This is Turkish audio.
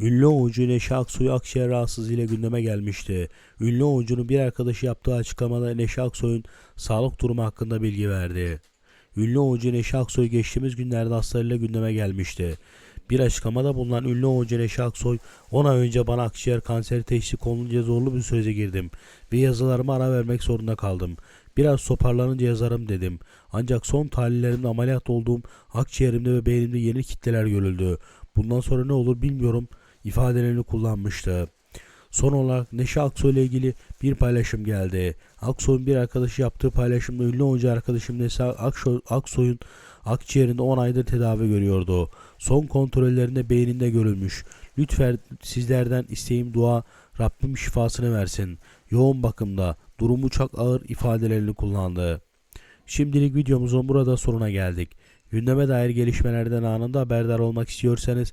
Ünlü oyuncu Neşe Aksoy akciğer rahatsızlığıyla gündeme gelmişti. Ünlü oyuncunun bir arkadaşı yaptığı açıklamada Neşe Aksoy'un sağlık durumu hakkında bilgi verdi. Ünlü oyuncu Neşe Aksoy geçtiğimiz günlerde hastalığıyla gündeme gelmişti. Bir açıklamada bulunan ünlü oyuncu Neşe Aksoy 10 ay önce bana akciğer kanseri teşhisi konulunca zorlu bir sürece girdim ve yazılarıma ara vermek zorunda kaldım. Biraz toparlanınca yazarım dedim. Ancak son tahlillerimde ameliyat olduğum akciğerimde ve beynimde yeni kitleler görüldü. Bundan sonra ne olur bilmiyorum ifadelerini kullanmıştı. Son olarak Neşe Aksoy ile ilgili bir paylaşım geldi. Aksoy'un bir arkadaşı yaptığı paylaşımda ünlü oyuncu arkadaşım Neşe Aksoy- Aksoy'un akciğerinde 10 aydır tedavi görüyordu. Son kontrollerinde beyninde görülmüş. Lütfen sizlerden isteğim dua Rabbim şifasını versin. Yoğun bakımda durumu çok ağır ifadelerini kullandı. Şimdilik videomuzun burada sonuna geldik. Gündeme dair gelişmelerden anında haberdar olmak istiyorsanız